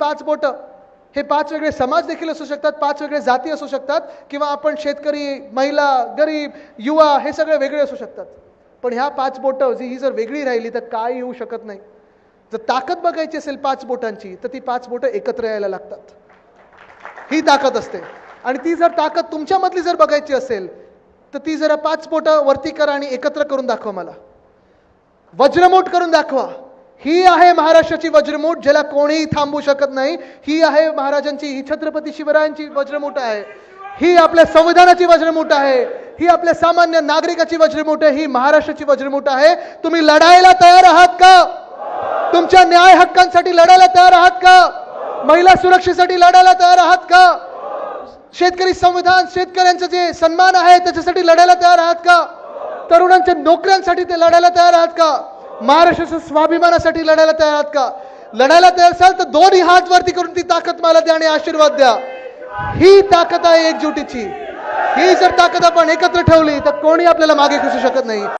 पाच बोटं. हे पाच वेगळे समाज देखील असू शकतात पाच वेगळे जाती असू शकतात किंवा आपण शेतकरी महिला गरीब युवा हे सगळे वेगळे असू शकतात. पण ह्या पाच बोटं जी ही जर वेगळी राहिली तर काय येऊ शकत नाही. जर ताकद बघायची असेल पाच बोटांची तर ती पाच बोटं एकत्र यायला लागतात. ही ताकद असते. आणि ती जर ताकद तुमच्यामधली जर बघायची असेल तर ती जरा पाच बोटं वरती करा आणि एकत्र करून दाखवा मला. वज्रमोट करून दाखवा. ही आहे महाराष्ट्राची वज्रमूठ ज्याला कोणीही थांबू शकत नाही. ही आहे महाराजांची ही छत्रपती शिवरायांची वज्रमूठ आहे. ही आपल्या संविधानाची वज्रमूठ आहे. ही आपल्या सामान्य नागरिकाची वज्रमूठ आहे. ही महाराष्ट्राची वज्रमूठ आहे. तुम्ही लढायला तयार आहात का? तुमच्या न्याय हक्कांसाठी लढायला तयार आहात का? महिला सुरक्षेसाठी लढायला तयार आहात का? शेतकरी संविधान शेतकऱ्यांचं जे सन्मान आहे त्याच्यासाठी लढायला तयार आहात का? तरुणांच्या नोकऱ्यांसाठी ते लढायला तयार आहात का? महाराष्ट्राच्या स्वाभिमानासाठी लढायला तयार आहात का? लढायला तयार असाल तर दोन्ही हात वरती करून ती ताकद मला द्या आणि आशीर्वाद द्या. ही ताकद आहे एकजुटीची. ही जर ताकद आपण एकत्र ठेवली तर कोणी आपल्याला मागे खेचू शकत नाही.